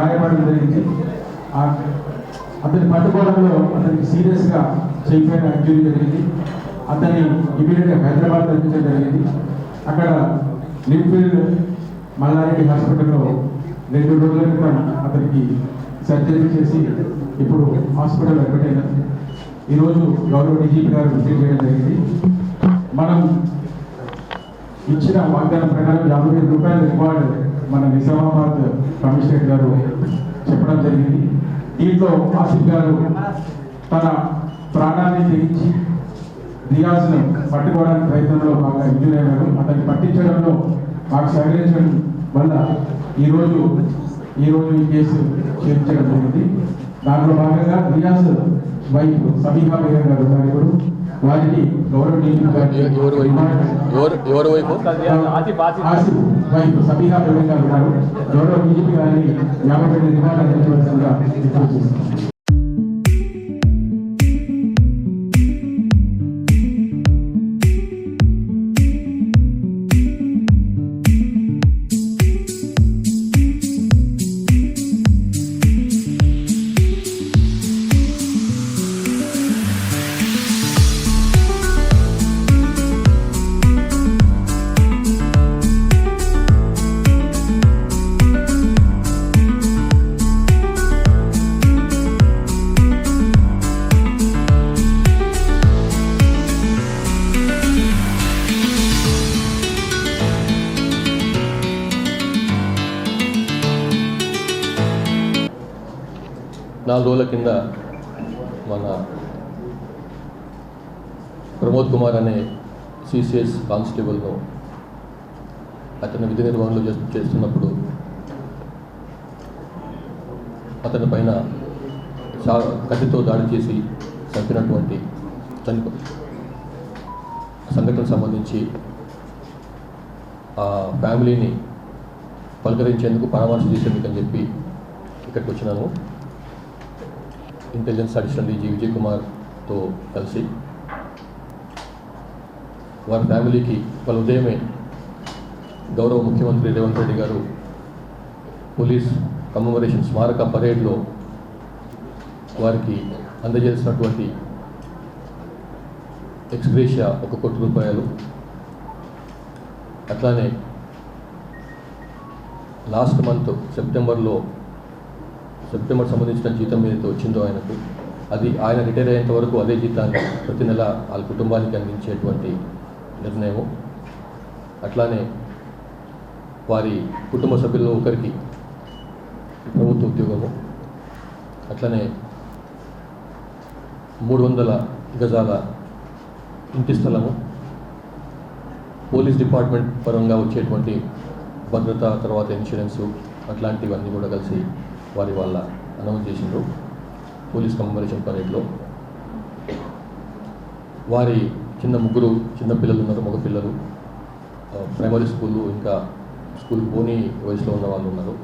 గాయపడడం జరిగింది. అతని పట్టుకోవడంలో అతనికి సీరియస్గా చేయిపోయిన ఇంజురీ జరిగింది. అతన్ని ఇమీడియట్గా హైదరాబాద్ తప్పించడం జరిగింది. అక్కడ లింఫీల్డ్ మల్లారెడ్డి హాస్పిటల్లో రెండు రోజుల క్రితం అతనికి సర్జరీ చేసి ఇప్పుడు హాస్పిటల్ అడ్మిట్ అయినారు ఈరోజు గౌరవ డీజీపీ గారు విజిట్ చేయడం జరిగింది. మనం ఇచ్చిన వాగ్దానం ప్రకారం యాభై వేల రూపాయల రివార్డ్ మన నిజామాబాద్ కమిషనరేట్ గారు చెప్పడం జరిగింది. దీంట్లో ఆసిఫ్ గారు తన ప్రాణాన్ని తెగించి రియాజ్ను పట్టుకోవడానికి ప్రయత్నంలో బాగా ఇంజూర్ అయ్యారు. అతన్ని పట్టించడంలో మాకు సహకరించడం వల్ల ఈరోజు ఈరోజు ఈ కేసు చేర్చడం జరిగింది. దాంట్లో భాగంగా రియాజ్ వైఫ్ సమీహా బేగం గారు ఉన్నారు వారికి గౌరవ డీజీపీ గారు ఎవరు వైపు ఎవరు ఎవరు వైపు ఆసిఫ్ వైఫ్ సమీహా బేగం గారు ఉన్నారు? గౌరవ డీజీపీ గారిని యాభై రెండు రిమాండ్ నాలుగు రోజుల కింద మన ప్రమోద్ కుమార్ అనే సిసిఎస్ కానిస్టేబుల్ను అతను విధి నిర్వహణలో చేస్తున్నప్పుడు అతని పైన కత్తితో దాడి చేసి చంపినటువంటి చనిపో సంఘటనకు సంబంధించి ఆ ఫ్యామిలీని పలకరించేందుకు పరామర్శ చేసేందుకు అని చెప్పి ఇక్కడికి వచ్చినాను ఇంటెలిజెన్స్ అడిషనల్ డీజీ విజయ్ కుమార్తో కలిసి వారి ఫ్యామిలీకి వాళ్ళ ఉదయమే గౌరవ ముఖ్యమంత్రి రేవంత్ రెడ్డి గారు పోలీస్ కమమరేషన్ స్మారక పరేడ్లో వారికి అందజేసినటువంటి ఎక్స్గ్రేషియా ఒక కోటి రూపాయలు. అట్లానే లాస్ట్ మంత్ సెప్టెంబర్లో సెప్టెంబర్ సంబంధించిన జీతం ఏదైతే వచ్చిందో ఆయనకు అది ఆయన రిటైర్ అయ్యేంత వరకు అదే జీతాన్ని ప్రతి నెల వాళ్ళ కుటుంబానికి అందించేటువంటి నిర్ణయము. అట్లానే వారి కుటుంబ సభ్యుల్లో ఒకరికి ప్రభుత్వ ఉద్యోగము. అట్లనే మూడు వందల గజాల ఇంటి స్థలము. పోలీస్ డిపార్ట్మెంట్ పరంగా వచ్చేటువంటి భద్రత తర్వాత ఇన్సూరెన్సు అట్లాంటివన్నీ కూడా కలిసి వారి వాళ్ళ అనౌన్స్ చేసిండ్రు. పోలీస్ కమమరేషన్ పరేడ్లో వారి చిన్న ముగ్గురు చిన్న పిల్లలు ఉన్నారు మగ పిల్లలు. ప్రైమరీ స్కూళ్ళు ఇంకా స్కూల్ పోని వయసులో ఉన్న వాళ్ళు ఉన్నారు.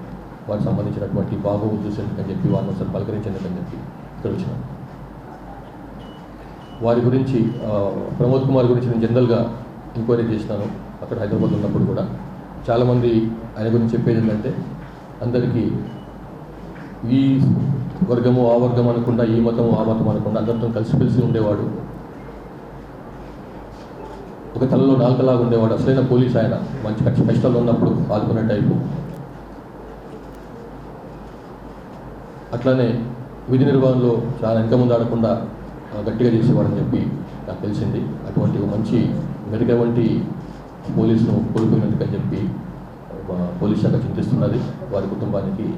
వారికి సంబంధించినటువంటి బాబు చూసేందుకని అని చెప్పి వారిని ఒకసారి పలకరించేందుకని అని చెప్పి ఇక్కడ వచ్చినాం. వారి గురించి ప్రమోద్ కుమార్ గురించి నేను జనరల్గా ఎంక్వైరీ చేసినాను. అక్కడ హైదరాబాద్ ఉన్నప్పుడు కూడా. చాలామంది ఆయన గురించి చెప్పేది ఏంటంటే అందరికీ ఈ వర్గము ఆ వర్గం అనకుండా ఈ మతం ఆ మతం అనకుండా అందరితో కలిసిపెలిసి ఉండేవాడు. ఒక తలలో నాలుకలాగా ఉండేవాడు. అసలైన పోలీస్ ఆయన. మంచి కష్ట కష్టాలు ఉన్నప్పుడు ఆదుకునే టైపు. అట్లానే విధి నిర్వహణలో చాలా ఇంకా ముందు ఆడకుండా గట్టిగా చేసేవాడని చెప్పి నాకు తెలిసింది. అటువంటి మంచి మంచి మెరుగవంటి పోలీసును కోల్పోయినందుకని చెప్పి పోలీస్ శాఖ చింతిస్తున్నది. వారి కుటుంబానికి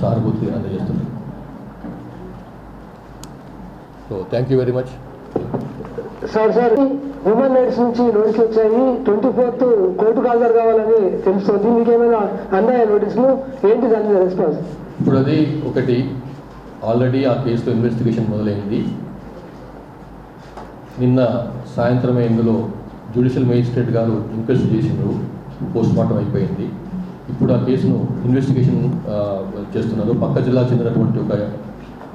సానుభూతి అందజేస్తుంది so thank you very much sir sir human rights నుంచి నోటీస్ వచ్చాయి. ట్వంటీ ఫోర్త్ కోర్టుకు హాజరు కావాలని తెలుస్తుంది. మీకేమైనా అందాయా నోటీసులు ఏంటి దాని రెస్పాన్స్ ఇప్పుడు అది ఒకటి. ఆల్రెడీ ఆ కేసులో ఇన్వెస్టిగేషన్ మొదలైంది. నిన్న సాయంత్రమే ఇందులో జ్యుడిషియల్ మేజిస్ట్రేట్ గారు ఇంక్వెస్ట్ చేసిండ్రు. పోస్ట్ మార్టం అయిపోయింది. ఇప్పుడు ఆ కేసును ఇన్వెస్టిగేషన్ చేస్తున్నారు. పక్క జిల్లాకు చెందినటువంటి ఒక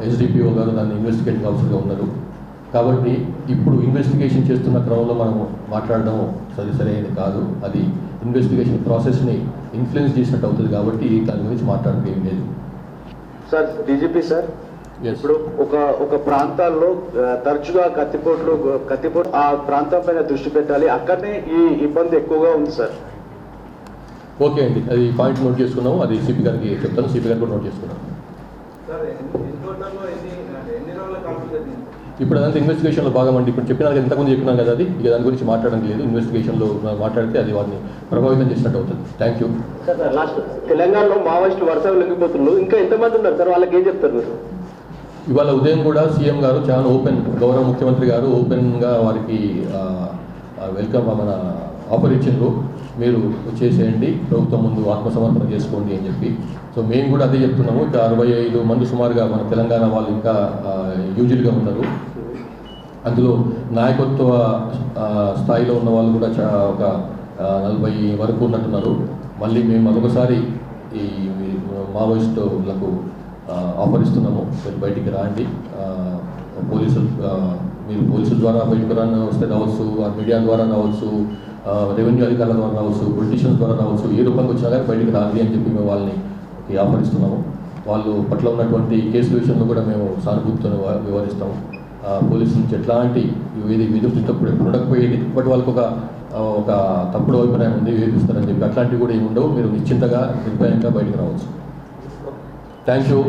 ఎస్డిపిఓ గారు దాన్ని ఇన్వెస్టిగేటింగ్ ఆఫీసర్గా ఉన్నారు. కాబట్టి ఇప్పుడు ఇన్వెస్టిగేషన్ చేస్తున్న క్రమంలో మనము మాట్లాడడం సరి సరైనది కాదు. అది ఇన్వెస్టిగేషన్ ప్రాసెస్ని ఇన్ఫ్లుయెన్స్ చేసినట్టు అవుతుంది కాబట్టి దాని గురించి మాట్లాడడం ఏం లేదు. Sir DGP sir. ఇప్పుడు ఒక ఒక ప్రాంతాల్లో తరచుగా కత్తిపోట్లు కత్తిపోటు ఆ ప్రాంతం పైన దృష్టి పెట్టాలి. అక్కడనే ఈ ఇబ్బంది ఎక్కువగా ఉంది సార్. ఓకే అండి. అది పాయింట్ నోట్ చేసుకున్నాము. అది సిపి గారికి చెప్తాను. సిపి గారు కూడా నోట్ చేసుకున్నాం ఇప్పుడు అదంతా ఇన్వెస్టిగేషన్లో భాగమండి ఇప్పుడు చెప్పినా కదా ఇంతకుముందు చెప్పినాం కదా అది. ఇక దాని గురించి మాట్లాడడం లేదు. ఇన్వెస్టిగేషన్లో మాట్లాడితే అది వారిని ప్రభావితం చేసినట్టు అవుతుంది. థ్యాంక్ యూ సార్ లాస్ట్ తెలంగాణలో మావోయిస్టులు వరుసగా లొంగిపోతున్నారు ఇంకా ఎంతమంది ఉన్నారు సార్? వాళ్ళకి ఏం చెప్తారు మీరు? ఇవాళ ఉదయం కూడా సీఎం గారు చాలా ఓపెన్ గౌరవ ముఖ్యమంత్రి గారు ఓపెన్గా వారికి వెల్కమ్ మన ఆఫర్ ఇచ్చిండ్రు. మీరు చేసేయండి ప్రభుత్వం ముందు ఆత్మసమర్పణ చేసుకోండి అని చెప్పి. సో మేము కూడా అదే చెప్తున్నాము. ఇంకా అరవై ఐదు మంది సుమారుగా మన తెలంగాణ వాళ్ళు ఇంకా యూజువల్గా ఉన్నారు. అందులో నాయకత్వ స్థాయిలో ఉన్న వాళ్ళు కూడా చా ఒక నలభై వరకు ఉన్నట్టున్నారు. మళ్ళీ మేము మరొకసారి ఈ మావోయిస్టులకు ఆఫర్ ఇస్తున్నాము. మీరు బయటికి రాండి. పోలీసులు మీరు పోలీసుల ద్వారా బయటకు రాని వస్తే రావచ్చు ఆ మీడియా ద్వారా రావచ్చు రెవెన్యూ అధికారుల ద్వారా రావచ్చు పొలిటీషియన్స్ ద్వారా రావచ్చు ఏ రూపంగా వచ్చినా కానీ బయటికి రాండి అని చెప్పి మేము వాళ్ళని ఆహ్వానిస్తున్నాము వాళ్ళు పట్ల ఉన్నటువంటి కేసుల విషయంలో కూడా మేము సానుభూతితో వివరిస్తాము పోలీసు నుంచి ఎట్లాంటి ఇది విధించినప్పుడు ఉండకపోయేది. బట్ వాళ్ళకి ఒక ఒక తప్పుడు అభిప్రాయం ఉంది వేధిస్తారని చెప్పి. అట్లాంటివి కూడా ఏమి ఉండవు మీరు నిశ్చింతగా నిర్భయంగా బయటకు రావచ్చు. Thank you